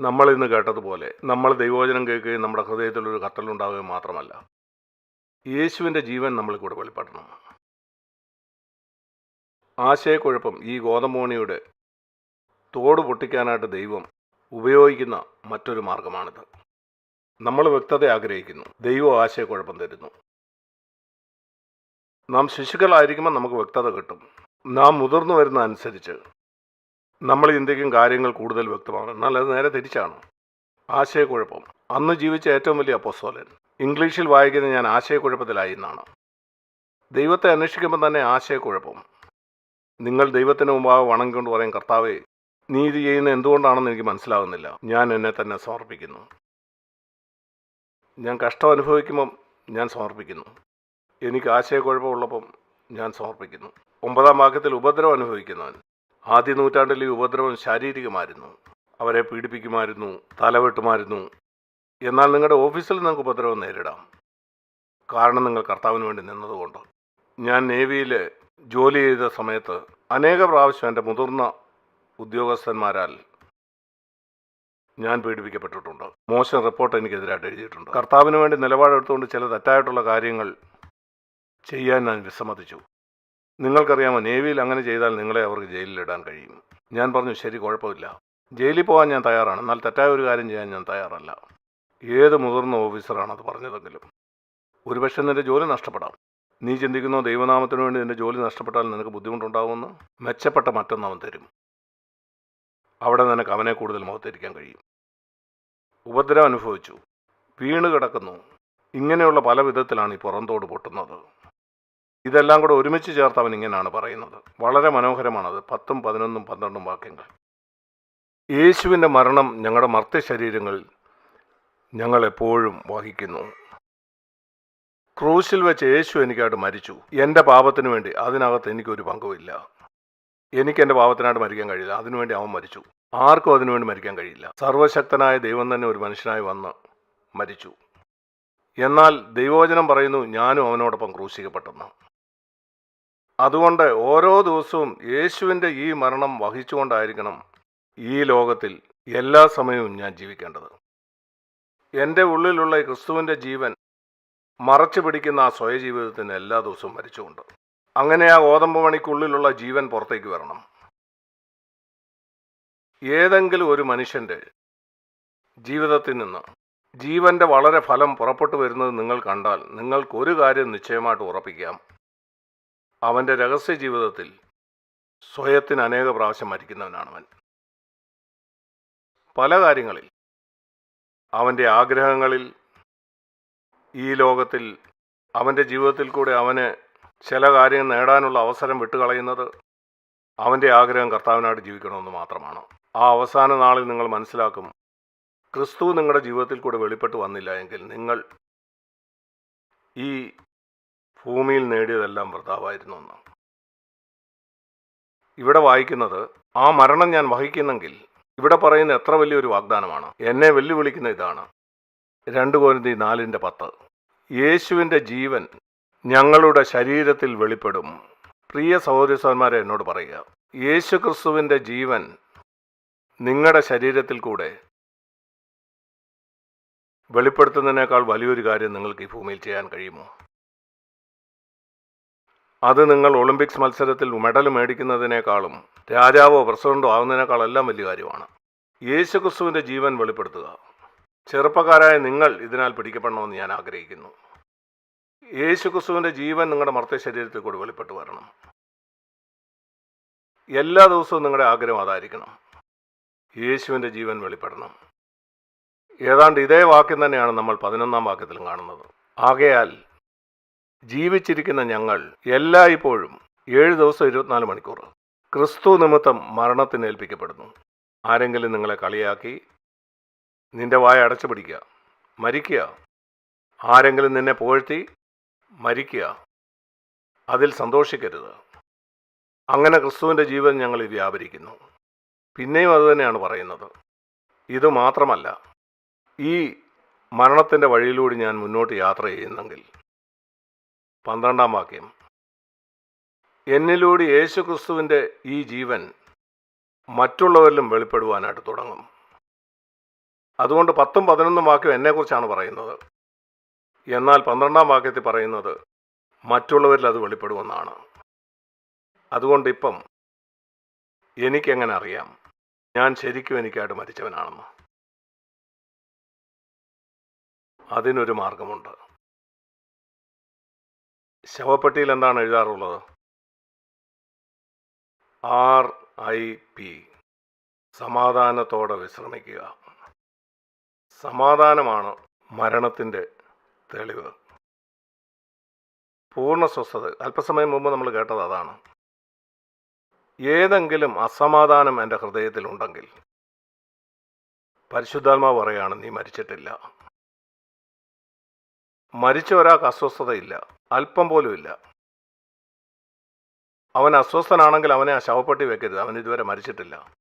നമ്മൾ ഇന്ന് കേട്ടതുപോലെ നമ്മൾ ദൈവോചനം കേൾക്കുകയും നമ്മുടെ ഹൃദയത്തിലൊരു കത്തലുണ്ടാവുകയും മാത്രമല്ല. യേശുവിന്റെ ജീവൻ നമ്മൾ കൂടെ വെളിപ്പെടണം. ആശയക്കുഴപ്പം ഈ ഗോതമ്പോണിയുടെ തോട് പൊട്ടിക്കാനായിട്ട് ദൈവം ഉപയോഗിക്കുന്ന മറ്റൊരു മാർഗമാണിത്. നമ്മൾ വ്യക്തത ആഗ്രഹിക്കുന്നു. ദൈവം ആശയക്കുഴപ്പം തരുന്നു. നാം ശിശുക്കളായിരിക്കുമ്പോൾ നമുക്ക് വ്യക്തത കിട്ടും. നാം മുതിർന്നു വരുന്ന അനുസരിച്ച് നമ്മൾ ചിന്തിക്കും കാര്യങ്ങൾ കൂടുതൽ വ്യക്തമാണ് എന്നാൽ അത് നേരെ തിരിച്ചാണ്. ആശയക്കുഴപ്പം. അന്ന് ജീവിച്ച ഏറ്റവും വലിയ അപ്പോസ്തോലൻ. ഇംഗ്ലീഷിൽ വായിക്കുന്ന ഞാൻ ആശയക്കുഴപ്പത്തിലായി എന്നാണ്. ദൈവത്തെ അന്വേഷിക്കുമ്പോൾ തന്നെ ആശയക്കുഴപ്പം. നിങ്ങൾ ദൈവത്തിന് മുമ്പാകെ വണങ്ങിക്കൊണ്ട് പറയും കർത്താവേ നീ ഇത് ചെയ്യുന്ന എന്തുകൊണ്ടാണെന്ന് എനിക്ക് മനസ്സിലാകുന്നില്ല ഞാൻ എന്നെ തന്നെ സമർപ്പിക്കുന്നു. ഞാൻ കഷ്ടം അനുഭവിക്കുമ്പം ഞാൻ സമർപ്പിക്കുന്നു. എനിക്ക് ആശയക്കുഴപ്പമുള്ളപ്പം ഞാൻ സമർപ്പിക്കുന്നു. ഒമ്പതാം വാക്യത്തിൽ ഉപദ്രവം അനുഭവിക്കുന്നവൻ. ആദ്യ നൂറ്റാണ്ടിലെ ഉപദ്രവം ശാരീരികമായിരുന്നു. അവരെ പീഡിപ്പിക്കുമായിരുന്നു തലവെട്ടുമായിരുന്നു. എന്നാൽ നിങ്ങളുടെ ഓഫീസിൽ നിങ്ങൾക്ക് ഉപദ്രവം നേരിടാം. കാരണം നിങ്ങൾ കർത്താവിന് വേണ്ടി നിന്നതുകൊണ്ട്. ഞാൻ നേവിയിൽ ജോലി ചെയ്ത സമയത്ത് അനേക പ്രാവശ്യം എന്റെ മുതിർന്ന ഉദ്യോഗസ്ഥന്മാരാൽ ഞാൻ പീഡിപ്പിക്കപ്പെട്ടിട്ടുണ്ട്. മോശം റിപ്പോർട്ട് എനിക്കെതിരായിട്ട് എഴുതിയിട്ടുണ്ട്. കർത്താവിന് വേണ്ടി നിലപാടെടുത്തുകൊണ്ട് ചില തെറ്റായിട്ടുള്ള കാര്യങ്ങൾ ചെയ്യാൻ ഞാൻ വിസമ്മതിച്ചു. നിങ്ങൾക്കറിയാമോ നേവിയിൽ അങ്ങനെ ചെയ്താൽ നിങ്ങളെ അവർക്ക് ജയിലിലിടാൻ കഴിയും. ഞാൻ പറഞ്ഞു ശരി കുഴപ്പമില്ല. ജയിലിൽ പോകാൻ ഞാൻ തയ്യാറാണ്. എന്നാൽ തെറ്റായ ഒരു കാര്യം ചെയ്യാൻ ഞാൻ തയ്യാറല്ല. ഏത് മുതിർന്ന ഓഫീസറാണ് അത് പറഞ്ഞതെങ്കിലും. ഒരുപക്ഷെ നിന്റെ ജോലി നഷ്ടപ്പെടാം. നീ ചിന്തിക്കുന്നു ദൈവനാമത്തിന് വേണ്ടി നിന്റെ ജോലി നഷ്ടപ്പെട്ടാൽ നിനക്ക് ബുദ്ധിമുട്ടുണ്ടാകുമെന്ന് മെച്ചപ്പെട്ട മറ്റൊന്ന് അവൻ തരും. അവിടെ നിനക്ക് അവനെ കൂടുതൽ മുഖത്തിരിക്കാൻ കഴിയും. ഉപദ്രവം അനുഭവിച്ചു. വീണ് കിടക്കുന്നു. ഇങ്ങനെയുള്ള പല വിധത്തിലാണ് ഈ പുറന്തോട് പൊട്ടുന്നത്. ഇതെല്ലാം കൂടെ ഒരുമിച്ച് ചേർത്ത് അവൻ ഇങ്ങനെയാണ് പറയുന്നത്. വളരെ മനോഹരമാണത്. പത്തും പതിനൊന്നും പന്ത്രണ്ടും വാക്യങ്ങൾ. യേശുവിന്റെ മരണം ഞങ്ങളുടെ മർത്യ ശരീരങ്ങളിൽ ഞങ്ങളെപ്പോഴും വഹിക്കുന്നു. ക്രൂശിൽ വെച്ച് യേശു എനിക്കായിട്ട് മരിച്ചു. എന്റെ പാപത്തിന് വേണ്ടി അതിനകത്ത് എനിക്കൊരു പങ്കുമില്ല. എനിക്ക് എന്റെ പാപത്തിനായിട്ട് മരിക്കാൻ കഴിയില്ല. അതിനുവേണ്ടി അവൻ മരിച്ചു. ആർക്കും അതിനുവേണ്ടി മരിക്കാൻ കഴിയില്ല. സർവശക്തനായ ദൈവം തന്നെ ഒരു മനുഷ്യനായി വന്ന് മരിച്ചു. എന്നാൽ ദൈവവചനം പറയുന്നു ഞാനും അവനോടൊപ്പം ക്രൂശിക്കപ്പെട്ടെന്ന്. അതുകൊണ്ട് ഓരോ ദിവസവും യേശുവിന്റെ ഈ മരണം വഹിച്ചുകൊണ്ടായിരിക്കണം ഈ ലോകത്തിൽ എല്ലാ സമയവും ഞാൻ ജീവിക്കേണ്ടത്. എന്റെ ഉള്ളിലുള്ള ക്രിസ്തുവിന്റെ ജീവൻ മറച്ചു പിടിക്കുന്ന ആ സ്വയജീവിതത്തിന് എല്ലാ ദിവസവും മരിച്ചുകൊണ്ട് അങ്ങനെ ആ ഗോതമ്പ് മണിക്കുള്ളിലുള്ള ജീവൻ പുറത്തേക്ക് വരണം. ഏതെങ്കിലും ഒരു മനുഷ്യന്റെ ജീവിതത്തിൽ നിന്ന് ജീവന്റെ വളരെ ഫലം പുറപ്പെട്ടു വരുന്നത് നിങ്ങൾ കണ്ടാൽ നിങ്ങൾക്കൊരു കാര്യം നിശ്ചയമായിട്ട് ഉറപ്പിക്കാം. അവന്റെ രഹസ്യ ജീവിതത്തിൽ സ്വയത്തിന് അനേക പ്രാവശ്യം മരിക്കുന്നവനാണ് അവൻ പല കാര്യങ്ങളിൽ അവന്റെ ആഗ്രഹങ്ങളിൽ ഈ ലോകത്തിൽ അവന്റെ ജീവിതത്തിൽ കൂടെ അവന് ചില കാര്യങ്ങൾ നേടാനുള്ള അവസരം വിട്ടുകളയുന്നത് അവന്റെ ആഗ്രഹം കർത്താവിനായിട്ട് ജീവിക്കണമെന്ന് മാത്രമാണ്. ആ അവസാന നാളിൽ നിങ്ങൾ മനസ്സിലാക്കും ക്രിസ്തു നിങ്ങളുടെ ജീവിതത്തിൽ കൂടെ വെളിപ്പെട്ട് വന്നില്ല എങ്കിൽ നിങ്ങൾ ഈ ഭൂമിയിൽ നേടിയതെല്ലാം വൃതാവായിരുന്നു എന്ന് ഇവിടെ വായിക്കുന്നത് ആ മരണം ഞാൻ വഹിക്കുന്നെങ്കിൽ ഇവിടെ പറയുന്ന എത്ര വലിയൊരു വാഗ്ദാനമാണ്. എന്നെ വെല്ലുവിളിക്കുന്ന ഇതാണ്. രണ്ട് കോരിന്തി നാലിന്റെ പത്ത്. യേശുവിന്റെ ജീവൻ ഞങ്ങളുടെ ശരീരത്തിൽ വെളിപ്പെടും. പ്രിയ സഹോദരസന്മാരെ എന്നോട് പറയുക യേശു ക്രിസ്തുവിന്റെ ജീവൻ നിങ്ങളുടെ ശരീരത്തിൽ കൂടെ വെളിപ്പെടുത്തുന്നതിനേക്കാൾ വലിയൊരു കാര്യം നിങ്ങൾക്ക് ഈ ഭൂമിയിൽ ചെയ്യാൻ കഴിയുമോ? അത് നിങ്ങൾ ഒളിമ്പിക്സ് മത്സരത്തിൽ മെഡൽ മേടിക്കുന്നതിനേക്കാളും രാജാവോ പ്രസിഡന്റോ ആവുന്നതിനേക്കാൾ എല്ലാം വലിയ കാര്യമാണ്. യേശു ക്രിസ്തുവിന്റെ ജീവൻ വെളിപ്പെടുത്തുക. ചെറുപ്പക്കാരായ നിങ്ങൾ ഇതിനാൽ പിടിക്കപ്പെടണമെന്ന് ഞാൻ ആഗ്രഹിക്കുന്നു. യേശു ക്രിസ്തുവിന്റെ ജീവൻ നിങ്ങളുടെ മർത്ത ശരീരത്തിൽ കൂടി വെളിപ്പെട്ടു വരണം. എല്ലാ ദിവസവും നിങ്ങളുടെ ആഗ്രഹം അതായിരിക്കണം. യേശുവിന്റെ ജീവൻ വെളിപ്പെടണം. ഏതാണ്ട് ഇതേ വാക്യം തന്നെയാണ് നമ്മൾ പതിനൊന്നാം വാക്യത്തിലും കാണുന്നത്. ആകയാൽ ജീവിച്ചിരിക്കുന്ന ഞങ്ങൾ എല്ലായ്പ്പോഴും ഏഴ് ദിവസം ഇരുപത്തിനാല് മണിക്കൂർ ക്രിസ്തു നിമിത്തം മരണത്തിന് ഏൽപ്പിക്കപ്പെടുന്നു. ആരെങ്കിലും നിങ്ങളെ കളിയാക്കി നിന്റെ വായ അടച്ചു പിടിക്കുക മരിക്കുക ആരെങ്കിലും നിന്നെ പുകഴ്ത്തി മരിക്കുക അതിൽ സന്തോഷിക്കരുത്. അങ്ങനെ ക്രിസ്തുവിന്റെ ജീവൻ ഞങ്ങൾ വ്യാപരിക്കുന്നു. പിന്നെയും അതുതന്നെയാണ് പറയുന്നത്. ഇത് മാത്രമല്ല ഈ മരണത്തിന്റെ വഴിയിലൂടെ ഞാൻ മുന്നോട്ട് യാത്ര ചെയ്യുന്നെങ്കിൽ പന്ത്രണ്ടാം വാക്യം. എന്നിലൂടെ യേശു ക്രിസ്തുവിന്റെ ഈ ജീവൻ മറ്റുള്ളവരിലും വെളിപ്പെടുവാനായിട്ട് തുടങ്ങും. അതുകൊണ്ട് പത്തും പതിനൊന്നും വാക്യം എന്നെക്കുറിച്ചാണ് പറയുന്നത്. എന്നാൽ പന്ത്രണ്ടാം വാക്യത്തിൽ പറയുന്നത് മറ്റുള്ളവരിൽ അത് വെളിപ്പെടുമെന്നാണ്. അതുകൊണ്ട് ഇപ്പം എനിക്കെങ്ങനെ അറിയാം? ഞാൻ ശരിക്കും എനിക്കായിട്ട് മരിച്ചവനാണെന്ന്. അതിനൊരു മാർഗമുണ്ട്. ശവപ്പെട്ടിയിൽ എന്താണ് എഴുതാറുള്ളത്? R I P. സമാധാനത്തോടെ വിശ്രമിക്കുക. സമാധാനമാണ് മരണത്തിന്റെ തെളിവ്. പൂർണ സ്വസ്ഥത. അല്പസമയം മുമ്പ് നമ്മൾ കേട്ടത് അതാണ്. ഏതെങ്കിലും അസമാധാനം എന്റെ ഹൃദയത്തിലുണ്ടെങ്കിൽ പരിശുദ്ധാത്മാവ് പറയാണ് നീ മരിച്ചിട്ടില്ല. മരിച്ച ഒരാൾക്ക് അസ്വസ്ഥതയില്ല. അല്പം പോലും ഇല്ല. അവൻ അസ്വസ്ഥനാണെങ്കിൽ അവനെ ആ ശവപ്പെട്ടി വെക്കരുത്. അവൻ ഇതുവരെ മരിച്ചിട്ടില്ല.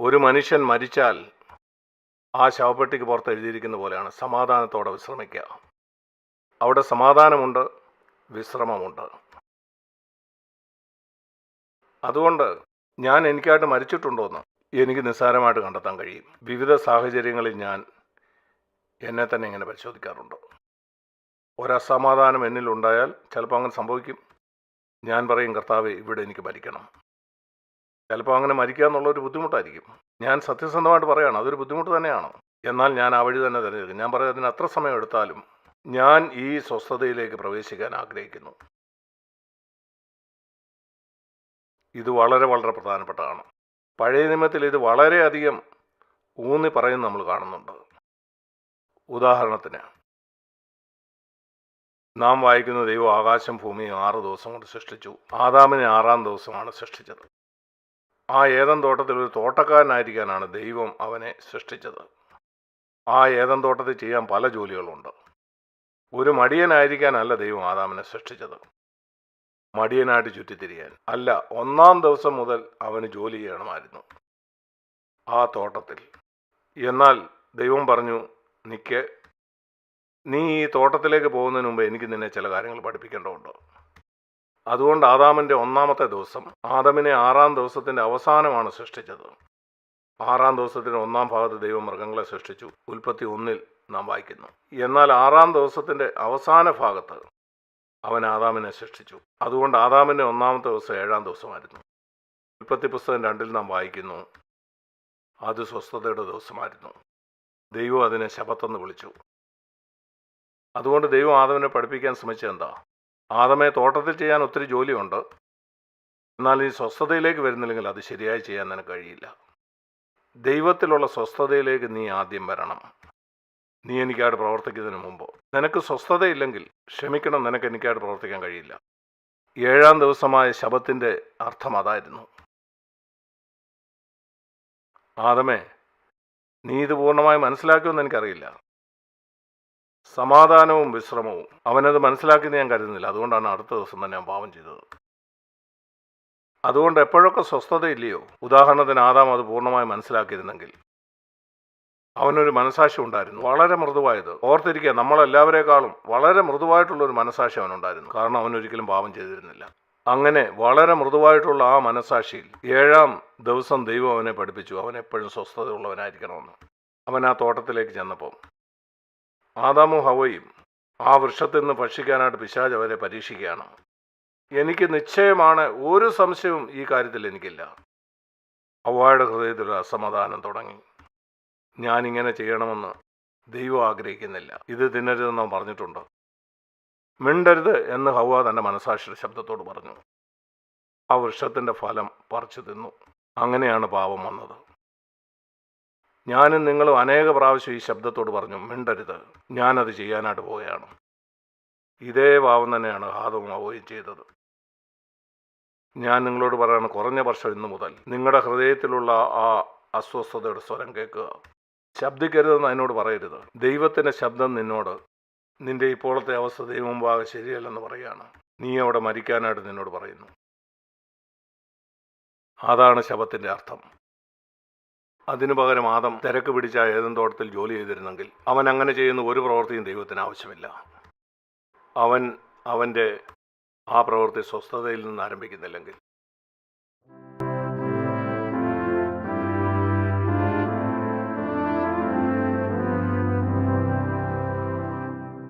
ഒരു മനുഷ്യൻ മരിച്ചാൽ ആ ശവപ്പെട്ടിക്ക് പുറത്ത് എഴുതിയിരിക്കുന്ന പോലെയാണ്. സമാധാനത്തോടെ വിശ്രമിക്കുക. അവിടെ സമാധാനമുണ്ട് വിശ്രമമുണ്ട്. അതുകൊണ്ട് ഞാൻ എനിക്കായിട്ട് മരിച്ചിട്ടുണ്ടോയെന്ന് എനിക്ക് നിസ്സാരമായിട്ട് കണ്ടെത്താൻ കഴിയും. വിവിധ സാഹചര്യങ്ങളിൽ ഞാൻ എന്നെ തന്നെ ഇങ്ങനെ പരിശോധിക്കാറുണ്ട്. ഒരസമാധാനം എന്നിലുണ്ടായാൽ ചിലപ്പോൾ അങ്ങനെ സംഭവിക്കും. ഞാൻ പറയും കർത്താവെ ഇവിടെ എനിക്ക് മരിക്കണം. ചിലപ്പോൾ അങ്ങനെ മരിക്കുക എന്നുള്ളൊരു ബുദ്ധിമുട്ടായിരിക്കും. ഞാൻ സത്യസന്ധമായിട്ട് പറയുകയാണ് അതൊരു ബുദ്ധിമുട്ട് തന്നെയാണ്. എന്നാൽ ഞാൻ ആ വഴി തന്നെ തിരഞ്ഞെടുക്കും. ഞാൻ പറയുന്നത് അതിന് അത്ര സമയം എടുത്താലും ഞാൻ ഈ സ്വസ്ഥതയിലേക്ക് പ്രവേശിക്കാൻ ആഗ്രഹിക്കുന്നു. ഇത് വളരെ വളരെ പ്രധാനപ്പെട്ടതാണ്. പഴയ നിയമത്തിൽ ഇത് വളരെയധികം ഊന്നി പറയുന്നത് നമ്മൾ കാണുന്നുണ്ട്. ഉദാഹരണത്തിന് നാം വായിക്കുന്ന ദൈവം ആകാശം ഭൂമിയും ആറ് ദിവസം കൊണ്ട് സൃഷ്ടിച്ചു. ആദാമിനെ ആറാം ദിവസമാണ് സൃഷ്ടിച്ചത്. ആ ഏതൻ തോട്ടത്തിൽ ഒരു തോട്ടക്കാരനായിരിക്കാനാണ് ദൈവം അവനെ സൃഷ്ടിച്ചത്. ആ ഏതൻ തോട്ടത്തിൽ ചെയ്യാൻ പല ജോലികളുണ്ട്. ഒരു മടിയനായിരിക്കാനല്ല ദൈവം ആദാമിനെ സൃഷ്ടിച്ചത്. മടിയനായിട്ട് ചുറ്റിത്തിരിയാൻ. അല്ല ഒന്നാം ദിവസം മുതൽ അവന് ജോലി ചെയ്യണമായിരുന്നു. ആ തോട്ടത്തിൽ. എന്നാൽ ദൈവം പറഞ്ഞു നിക്ക് നീ ഈ തോട്ടത്തിലേക്ക് പോകുന്നതിന് മുമ്പ് എനിക്ക് നിന്നെ ചില കാര്യങ്ങൾ പഠിപ്പിക്കേണ്ടതുണ്ടോ. അതുകൊണ്ട് ആദാമിന്റെ ഒന്നാമത്തെ ദിവസം ആദാമിനെ ആറാം ദിവസത്തിന്റെ അവസാനമാണ് സൃഷ്ടിച്ചത്. ആറാം ദിവസത്തിന്റെ ഒന്നാം ഭാഗത്ത് ദൈവം മൃഗങ്ങളെ സൃഷ്ടിച്ചു. ഉൽപ്പത്തി ഒന്നിൽ നാം വായിക്കുന്നു. എന്നാൽ ആറാം ദിവസത്തിന്റെ അവസാന ഭാഗത്ത് അവൻ ആദാമിനെ സൃഷ്ടിച്ചു. അതുകൊണ്ട് ആദാമിന്റെ ഒന്നാമത്തെ ദിവസം ഏഴാം ദിവസമായിരുന്നു. ഉൽപ്പത്തി പുസ്തകം രണ്ടിൽ നാം വായിക്കുന്നു അത് സ്വസ്ഥതയുടെ ദിവസമായിരുന്നു. ദൈവം അതിനെ ശപത്തെന്ന് വിളിച്ചു. അതുകൊണ്ട് ദൈവം ആദവനെ പഠിപ്പിക്കാൻ ശ്രമിച്ചതെന്താ? ആദമെ തോട്ടത്തിൽ ചെയ്യാൻ ഒത്തിരി ജോലിയുണ്ട്. എന്നാൽ ഈ സ്വസ്ഥതയിലേക്ക് വരുന്നില്ലെങ്കിൽ അത് ശരിയായി ചെയ്യാൻ നിനക്ക് കഴിയില്ല. ദൈവത്തിലുള്ള സ്വസ്ഥതയിലേക്ക് നീ ആദ്യം വരണം. നീ എനിക്കായിട്ട് പ്രവർത്തിക്കുന്നതിന് മുമ്പ്. നിനക്ക് സ്വസ്ഥതയില്ലെങ്കിൽ ക്ഷമിക്കണം നിനക്ക് എനിക്കായിട്ട് പ്രവർത്തിക്കാൻ കഴിയില്ല. ഏഴാം ദിവസമായ ശബത്തിന്റെ അർത്ഥം അതായിരുന്നു. ആദമേ നീ ഇത് പൂർണമായി മനസ്സിലാക്കുമെന്ന് എനിക്കറിയില്ല. സമാധാനവും വിശ്രമവും. അവനത് മനസ്സിലാക്കിയെന്ന് ഞാൻ കരുതുന്നില്ല. അതുകൊണ്ടാണ് അടുത്ത ദിവസം തന്നെ ഞാൻ പാവം ചെയ്തത്. അതുകൊണ്ട് എപ്പോഴൊക്കെ സ്വസ്ഥതയില്ലയോ? ഉദാഹരണത്തിന് ആദാം അത് പൂർണമായി മനസ്സിലാക്കിയിരുന്നെങ്കിൽ. അവനൊരു മനസാക്ഷി ഉണ്ടായിരുന്നു. വളരെ മൃദുവായത്. ഓർത്തിരിക്കുക നമ്മളെല്ലാവരെക്കാളും വളരെ മൃദുവായിട്ടുള്ള ഒരു മനസാക്ഷി അവനുണ്ടായിരുന്നു. കാരണം അവൻ ഒരിക്കലും പാപം ചെയ്തിരുന്നില്ല. അങ്ങനെ വളരെ മൃദുവായിട്ടുള്ള ആ മനസാക്ഷിയിൽ ഏഴാം ദിവസം ദൈവം അവനെ പഠിപ്പിച്ചു. അവൻ എപ്പോഴും സ്വസ്ഥതയുള്ളവനായിരിക്കണമെന്ന്. അവൻ ആ തോട്ടത്തിലേക്ക് ചെന്നപ്പോൾ ആദാമും ഹവയും ആ വൃക്ഷത്തിൽ നിന്ന് ഭക്ഷിക്കാനായിട്ട് പിശാജ് അവരെ പരീക്ഷിക്കുകയാണ്. എനിക്ക് നിശ്ചയമാണ് ഒരു സംശയവും ഈ കാര്യത്തിൽ എനിക്കില്ല. ഹവായുടെ ഹൃദയത്തിൽ അസമാധാനം തുടങ്ങി. ഞാനിങ്ങനെ ചെയ്യണമെന്ന് ദൈവം ആഗ്രഹിക്കുന്നില്ല. ഇത് തിന്നരുതെന്ന് പറഞ്ഞിട്ടുണ്ട്. മിണ്ടരുത് എന്ന് ഹവ തന്റെ മനസാക്ഷിയുടെ ശബ്ദത്തോട് പറഞ്ഞു. ആ വൃക്ഷത്തിന്റെ ഫലം പറിച്ചു തിന്നു. അങ്ങനെയാണ് പാപം വന്നത്. ഞാനും നിങ്ങളും അനേക പ്രാവശ്യം ഈ ശബ്ദത്തോട് പറഞ്ഞു മിണ്ടരുത് ഞാനത് ചെയ്യാനായിട്ട് പോവുകയാണ്. ഇതേ ഭാവം തന്നെയാണ് ഹാദവും അവയും ചെയ്തത്. ഞാൻ നിങ്ങളോട് പറയാണ് കുറഞ്ഞ വർഷം ഇന്നു മുതൽ നിങ്ങളുടെ ഹൃദയത്തിലുള്ള ആ അസ്വസ്ഥതയുടെ സ്വരം കേൾക്കുക. ശബ്ദിക്കരുതെന്ന് അതിനോട് പറയരുത്. ദൈവത്തിന്റെ ശബ്ദം നിന്നോട് നിന്റെ ഇപ്പോഴത്തെ അവസ്ഥ ദൈവം ഭാഗം ശരിയല്ലെന്ന് പറയുകയാണ്. നീ അവിടെ മരിക്കാനായിട്ട് നിന്നോട് പറയുന്നു. അതാണ് ശബത്തിന്റെ അർത്ഥം. അതിനു പകരം ആദം തിരക്ക് പിടിച്ച ഏതും തോട്ടത്തിൽ ജോലി ചെയ്തിരുന്നെങ്കിൽ അവൻ അങ്ങനെ ചെയ്യുന്ന ഒരു പ്രവൃത്തിയും ദൈവത്തിന് ആവശ്യമില്ല. അവൻ അവന്റെ ആ പ്രവൃത്തി സ്വസ്ഥതയിൽ നിന്ന് ആരംഭിക്കുന്നില്ലെങ്കിൽ